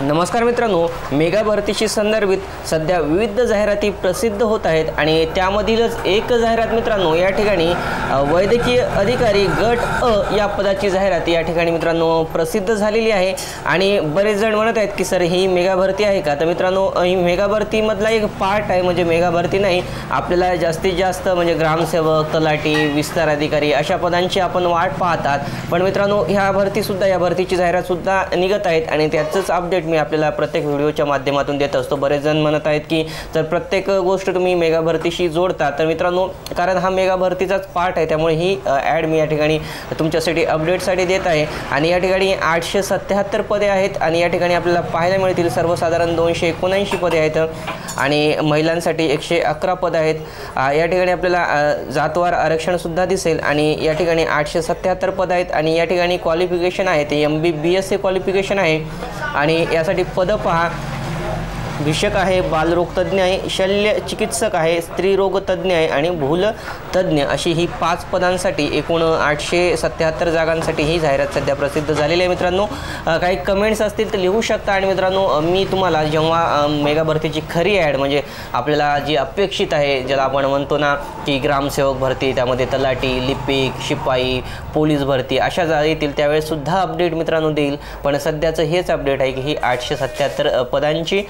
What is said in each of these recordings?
नमस्कार मित्रांनो मेगा भरतीशी संदर्भित सध्या विविध जाहिराती प्रसिद्ध होत आहेत आणि त्यामधीलच एक जाहिरात मित्रांनो या ठिकाणी वैद्यकीय अधिकारी गट अ या पदाची जाहिरात या ठिकाणी मित्रांनो प्रसिद्ध झालेली आहे. आणि बरेच जण म्हणत आहेत की सर ही मेगा भरती आहे का? तर मित्रांनो ही मेगा भरतीमधला एक पार्ट आहे म्हणजे मेगा भरती नाही. आपल्याला जास्तीत जास्त म्हणजे ग्रामसेवक तलाठी विस्तार अधिकारी अशा पदांची आपण वाट पाहतात. पण मित्रांनो ह्या भरतीसुद्धा या भरतीची जाहिरातसुद्धा निघत आहेत आणि त्याचंच अपडेट मी आपल्याला प्रत्येक व्हिडिओच्या माध्यमातून देत असतो. बरेच जण म्हणत आहेत की जर प्रत्येक गोष्ट तुम्ही मेगा भरतीशी जोडता तर मित्रांनो कारण हा मेगा भरतीचाच पार्ट आहे त्यामुळे ही ॲड मी या ठिकाणी तुमच्यासाठी अपडेटसाठी देत आहे. आणि या ठिकाणी आठशे सत्याहत्तर पदे आहेत आणि या ठिकाणी आपल्याला पाहायला मिळतील सर्वसाधारण दोनशे एकोणऐंशी पदे आहेत. आणि महिलांसाठी एकशे अकरा पदं आहेत. या ठिकाणी आपल्याला जातवार आरक्षणसुद्धा दिसेल. आणि या ठिकाणी आठशे सत्याहत्तर पदं आहेत. आणि या ठिकाणी क्वालिफिकेशन आहे. ते M B B S C qualification आहे. आणि यासाठी पदं पहा भिषक आहे बालरोगतज्ञ आहे शल्य चिकित्सक आहे स्त्रीरोगतज्ञ आहे आणि भूल तज्ज्ञ अशी ही पाच पदांसाठी एकूण आठशे सत्याहत्तर जागांसाठी ही जाहिरात सध्या प्रसिद्ध झालेली आहे मित्रांनो. काही कमेंट्स असतील तर लिहू शकता आणि मित्रांनो मी तुम्हाला जेव्हा मेगा भरतीची खरी ॲड म्हणजे आपल्याला जी अपेक्षित आहे ज्याला आपण म्हणतो ना की ग्रामसेवक भरती त्यामध्ये तलाटी लिपिक शिपाई पोलीस भरती अशा जा येतील त्यावेळेससुद्धा अपडेट मित्रांनो देईल. पण सध्याचं हेच अपडेट आहे की ही आठशे सत्याहत्तर पदांची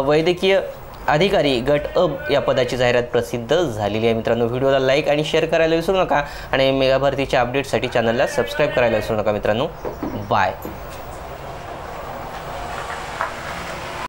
वैद्यकीय अधिकारी गट अब या पदाची जाहिरात प्रसिद्ध झालेली आहे. मित्रांनो व्हिडिओला लाईक आणि शेअर करायला विसरू नका. आणि मेगा भरतीच्या अपडेटसाठी चॅनलला सबस्क्राईब करायला विसरू नका मित्रांनो. बाय